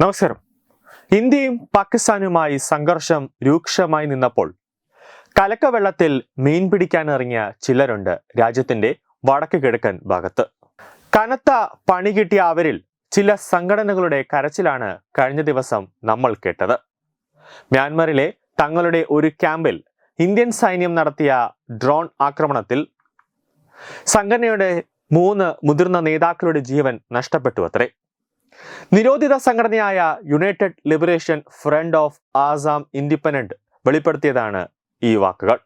നമസ്കാരം. ഇന്ത്യയും പാകിസ്ഥാനുമായി സംഘർഷം രൂക്ഷമായി നിന്നപ്പോൾ കലക്കവെള്ളത്തിൽ മീൻ പിടിക്കാനിറങ്ങിയ ചിലരുണ്ട് രാജ്യത്തിന്റെ വടക്ക് കിഴക്കൻ ഭാഗത്ത്. കനത്ത പണി കിട്ടിയ അവരിൽ ചില സംഘടനകളുടെ കരച്ചിലാണ് കഴിഞ്ഞ ദിവസം നമ്മൾ കേട്ടത്. മ്യാൻമറിലെ തങ്ങളുടെ ഒരു ക്യാമ്പിൽ ഇന്ത്യൻ സൈന്യം നടത്തിയ ഡ്രോൺ ആക്രമണത്തിൽ സംഘടനയുടെ മൂന്ന് മുതിർന്ന നേതാക്കളുടെ ജീവൻ നഷ്ടപ്പെട്ടു അത്രേ. നിരോധിത സംഘടനയായ United Liberation Front of Assam Independent വെളിപ്പെടുത്തിയതാണ് ഈ വാക്കുകൾ.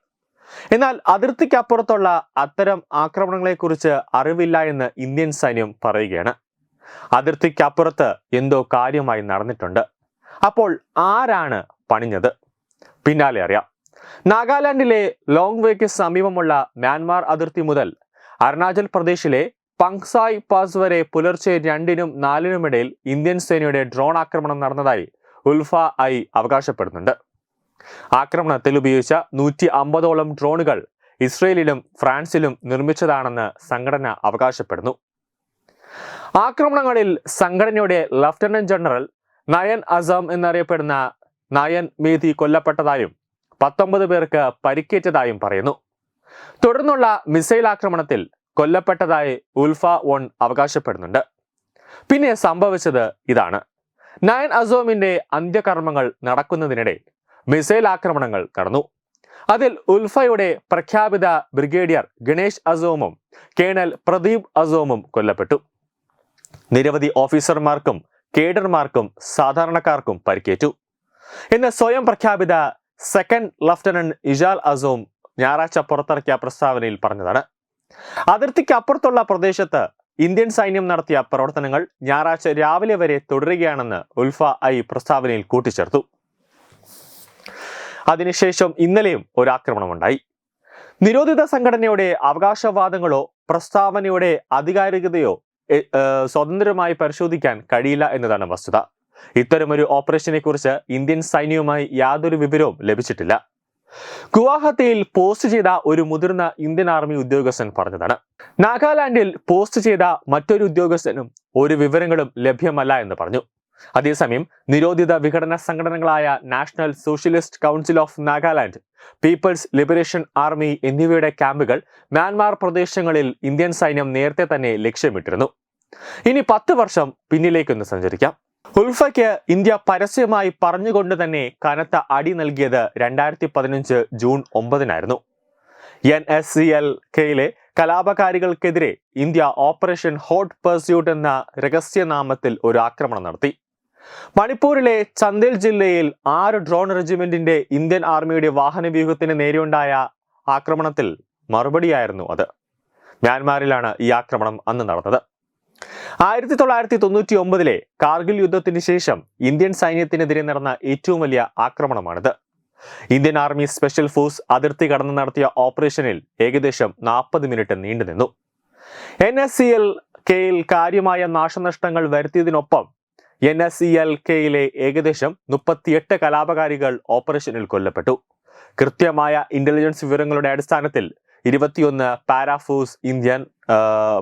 എന്നാൽ അതിർത്തിക്കപ്പുറത്തുള്ള അത്തരം ആക്രമണങ്ങളെക്കുറിച്ച് അറിവില്ല എന്ന് ഇന്ത്യൻ സൈന്യം പറയുകയാണ്. അതിർത്തിക്കപ്പുറത്ത് എന്തോ കാര്യമായി നടന്നിട്ടുണ്ട്. അപ്പോൾ ആരാണ് പണിഞ്ഞത്? പിന്നാലെ അറിയാം. നാഗാലാൻഡിലെ ലോങ് വേക്ക് സമീപമുള്ള മ്യാൻമാർ അതിർത്തി മുതൽ അരുണാചൽ പ്രദേശിലെ പങ്സായ് പാസ് വരെ പുലർച്ചെ രണ്ടിനും നാലിനുമിടയിൽ ഇന്ത്യൻ സേനയുടെ ഡ്രോൺ ആക്രമണം നടന്നതായി ഉൽഫ ഐ അവകാശപ്പെടുന്നുണ്ട്. ആക്രമണത്തിൽ ഉപയോഗിച്ച നൂറ്റി അമ്പതോളം ഡ്രോണുകൾ ഇസ്രയേലിലും ഫ്രാൻസിലും നിർമ്മിച്ചതാണെന്ന് സംഘടന അവകാശപ്പെടുന്നു. ആക്രമണങ്ങളിൽ സംഘടനയുടെ ലഫ്റ്റനന്റ് ജനറൽ നയൻ അസം എന്നറിയപ്പെടുന്ന നയൻ മേധി കൊല്ലപ്പെട്ടതായും പത്തൊമ്പത് പേർക്ക് പരിക്കേറ്റതായും പറയുന്നു. തുടർന്നുള്ള മിസൈൽ ആക്രമണത്തിൽ കൊല്ലപ്പെട്ടതായി ഉൽഫ വൺ അവകാശപ്പെടുന്നുണ്ട്. പിന്നെ സംഭവിച്ചത് ഇതാണ്. നയൻ അസോമിന്റെ അന്ത്യകർമ്മങ്ങൾ നടക്കുന്നതിനിടെ മിസൈൽ ആക്രമണങ്ങൾ നടന്നു അതിൽ ഉൽഫയുടെ പ്രഖ്യാപിത ബ്രിഗേഡിയർ ഗണേഷ് അസോമും കേണൽ പ്രദീപ് അസോമും കൊല്ലപ്പെട്ടു. നിരവധി ഓഫീസർമാർക്കും കേഡർമാർക്കും സാധാരണക്കാർക്കും പരിക്കേറ്റു. എന്ന് സ്വയം പ്രഖ്യാപിത സെക്കൻഡ് ലഫ്റ്റനന്റ് ഇജാൽ അസോം ഞായറാഴ്ച പുറത്തിറക്കിയ പ്രസ്താവനയിൽ പറഞ്ഞതാണ്. അതിർത്തിക്ക് അപ്പുറത്തുള്ള പ്രദേശത്ത് ഇന്ത്യൻ സൈന്യം നടത്തിയ പ്രവർത്തനങ്ങൾ ഞായറാഴ്ച രാവിലെ വരെ തുടരുകയാണെന്ന് ഉൽഫ ഐ പ്രസ്താവനയിൽ കൂട്ടിച്ചേർത്തു. അതിനുശേഷം ഇന്നലെയും ഒരു ആക്രമണമുണ്ടായി. നിരോധിത സംഘടനയുടെ അവകാശവാദങ്ങളോ പ്രസ്താവനയുടെ ആധികാരികതയോ സ്വതന്ത്രമായി പരിശോധിക്കാൻ കഴിയില്ല എന്നതാണ് വസ്തുത. ഇത്തരമൊരു ഓപ്പറേഷനെക്കുറിച്ച് ഇന്ത്യൻ സൈന്യവുമായി യാതൊരു വിവരവും ലഭിച്ചിട്ടില്ല. ഗുവാഹത്തിയിൽ പോസ്റ്റ് ചെയ്ത ഒരു മുതിർന്ന ഇന്ത്യൻ ആർമി ഉദ്യോഗസ്ഥൻ പറഞ്ഞതാണ്. നാഗാലാൻഡിൽ പോസ്റ്റ് ചെയ്ത മറ്റൊരു ഉദ്യോഗസ്ഥനും ഒരു വിവരങ്ങളും ലഭ്യമല്ല എന്ന് പറഞ്ഞു. അതേസമയം നിരോധിത വിഘടന സംഘടനകളായ National Socialist Council of Nagaland People's Liberation Army എന്നിവയുടെ ക്യാമ്പുകൾ മ്യാൻമാർ പ്രദേശങ്ങളിൽ ഇന്ത്യൻ സൈന്യം നേരത്തെ തന്നെ ലക്ഷ്യമിട്ടിരുന്നു. ഇനി പത്ത് വർഷം പിന്നിലേക്കൊന്ന് സഞ്ചരിക്കാം. ഉൾഫയ്ക്ക് ഇന്ത്യ പരസ്യമായി പറഞ്ഞുകൊണ്ട് തന്നെ കനത്ത അടി നൽകിയത് രണ്ടായിരത്തി പതിനഞ്ച് ജൂൺ ഒമ്പതിനായിരുന്നു. എൻ എസ് സി എൽ കെയിലെ കലാപകാരികൾക്കെതിരെ ഇന്ത്യ ഓപ്പറേഷൻ ഹോട്ട് പെർസ്യൂട്ട് എന്ന രഹസ്യനാമത്തിൽ ഒരു ആക്രമണം നടത്തി. മണിപ്പൂരിലെ ചന്ദേൽ ജില്ലയിൽ ആറ് ഡ്രോൺ റെജിമെന്റിന്റെ ഇന്ത്യൻ ആർമിയുടെ വാഹനവ്യൂഹത്തിന് നേരെയുണ്ടായ ആക്രമണത്തിൽ മറുപടിയായിരുന്നു അത്. മ്യാൻമാറിലാണ് ഈ ആക്രമണം അന്ന് നടന്നത്. ആയിരത്തി തൊള്ളായിരത്തി തൊണ്ണൂറ്റി ഒമ്പതിലെ കാർഗിൽ യുദ്ധത്തിന് ശേഷം ഇന്ത്യൻ സൈന്യത്തിനെതിരെ നടന്ന ഏറ്റവും വലിയ ആക്രമണമാണിത്. ഇന്ത്യൻ ആർമി സ്പെഷ്യൽ ഫോഴ്സ് അതിർത്തി കടന്ന് നടത്തിയ ഓപ്പറേഷനിൽ ഏകദേശം നാൽപ്പത് മിനിറ്റ് നീണ്ടുനിന്നു എൻ എസ് സി എൽ കെയിൽ കാര്യമായ നാശനഷ്ടങ്ങൾ വരുത്തിയതിനൊപ്പം എൻ എസ് സി എൽ കെയിലെ ഏകദേശം മുപ്പത്തിയെട്ട് കലാപകാരികൾ ഓപ്പറേഷനിൽ കൊല്ലപ്പെട്ടു. കൃത്യമായ ഇന്റലിജൻസ് വിവരങ്ങളുടെ അടിസ്ഥാനത്തിൽ ഇരുപത്തിയൊന്ന് പാരാഫോഴ്സ് ഇന്ത്യൻ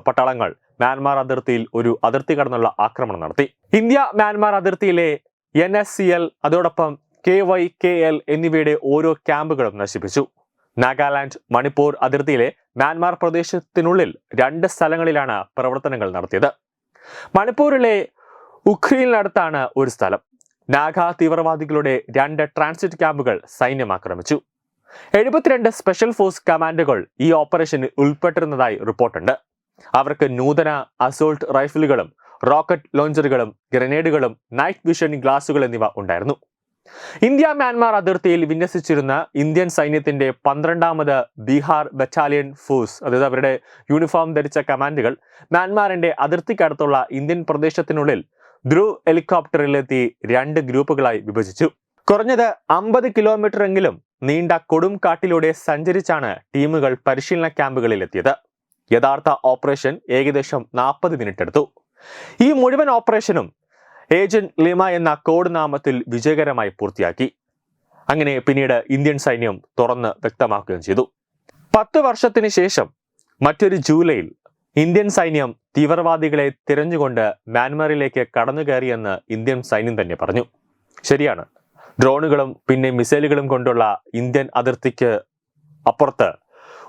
പട്ടാളങ്ങൾ മ്യാൻമാർ അതിർത്തിയിൽ ഒരു അതിർത്തി കടന്നുള്ള ആക്രമണം നടത്തി. ഇന്ത്യ മ്യാൻമാർ അതിർത്തിയിലെ എൻ എസ് സി എൽ അതോടൊപ്പം കെ വൈ കെ എൽ എന്നിവയുടെ ഓരോ ക്യാമ്പുകളും നശിപ്പിച്ചു. നാഗാലാൻഡ് മണിപ്പൂർ അതിർത്തിയിലെ മ്യാൻമാർ പ്രദേശത്തിനുള്ളിൽ രണ്ട് സ്ഥലങ്ങളിലാണ് പ്രവർത്തനങ്ങൾ നടത്തിയത്. മണിപ്പൂരിലെ ഉഖ്രീലിനടുത്താണ് ഒരു സ്ഥലം. നാഗ തീവ്രവാദികളുടെ രണ്ട് ട്രാൻസിറ്റ് ക്യാമ്പുകൾ സൈന്യം ആക്രമിച്ചു. എഴുപത്തിരണ്ട് സ്പെഷ്യൽ ഫോഴ്സ് കമാൻഡുകൾ ഈ ഓപ്പറേഷനിൽ ഉൾപ്പെട്ടിരുന്നതായി റിപ്പോർട്ടുണ്ട്. അവർക്ക് നൂതന അസോൾട്ട് റൈഫിലുകളും റോക്കറ്റ് ലോഞ്ചറുകളും ഗ്രനേഡുകളും നൈറ്റ് വിഷൻ ഗ്ലാസുകൾ എന്നിവ ഉണ്ടായിരുന്നു. ഇന്ത്യ മ്യാൻമാർ അതിർത്തിയിൽ വിന്യസിച്ചിരുന്ന ഇന്ത്യൻ സൈന്യത്തിന്റെ പന്ത്രണ്ടാമത് ബീഹാർ ബറ്റാലിയൻ ഫോഴ്സ് അതായത് അവരുടെ യൂണിഫോം ധരിച്ച കമാൻഡുകൾ മ്യാൻമാറിന്റെ അതിർത്തിക്കടുത്തുള്ള ഇന്ത്യൻ പ്രദേശത്തിനുള്ളിൽ ധ്രുവ് ഹെലികോപ്റ്ററിലെത്തി രണ്ട് ഗ്രൂപ്പുകളായി വിഭജിച്ചു. കുറഞ്ഞത് അമ്പത് കിലോമീറ്റർ എങ്കിലും നീണ്ട കൊടും കാട്ടിലൂടെ സഞ്ചരിച്ചാണ് ടീമുകൾ പരിശീലന ക്യാമ്പുകളിൽ എത്തിയത് യഥാർത്ഥ ഓപ്പറേഷൻ ഏകദേശം നാൽപ്പത് മിനിറ്റ് എടുത്തു ഈ മുഴുവൻ ഓപ്പറേഷനും ഏജന്റ് ലിമ എന്ന കോഡ് നാമത്തിൽ വിജയകരമായി പൂർത്തിയാക്കി. അങ്ങനെ പിന്നീട് ഇന്ത്യൻ സൈന്യം തുറന്ന് വ്യക്തമാക്കുകയും ചെയ്തു. പത്ത് വർഷത്തിന് ശേഷം മറ്റൊരു ജൂലൈയിൽ ഇന്ത്യൻ സൈന്യം തീവ്രവാദികളെ തിരഞ്ഞുകൊണ്ട് മ്യാൻമറിലേക്ക് കടന്നു കയറിയെന്ന് ഇന്ത്യൻ സൈന്യം തന്നെ പറഞ്ഞു. ശരിയാണ്. ഡ്രോണുകളും പിന്നെ മിസൈലുകളും കൊണ്ടുള്ള ഇന്ത്യൻ അതിർത്തിക്ക് അപ്പുറത്ത്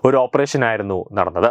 ഒരു ഓപ്പറേഷനായിരുന്നു നടന്നത്.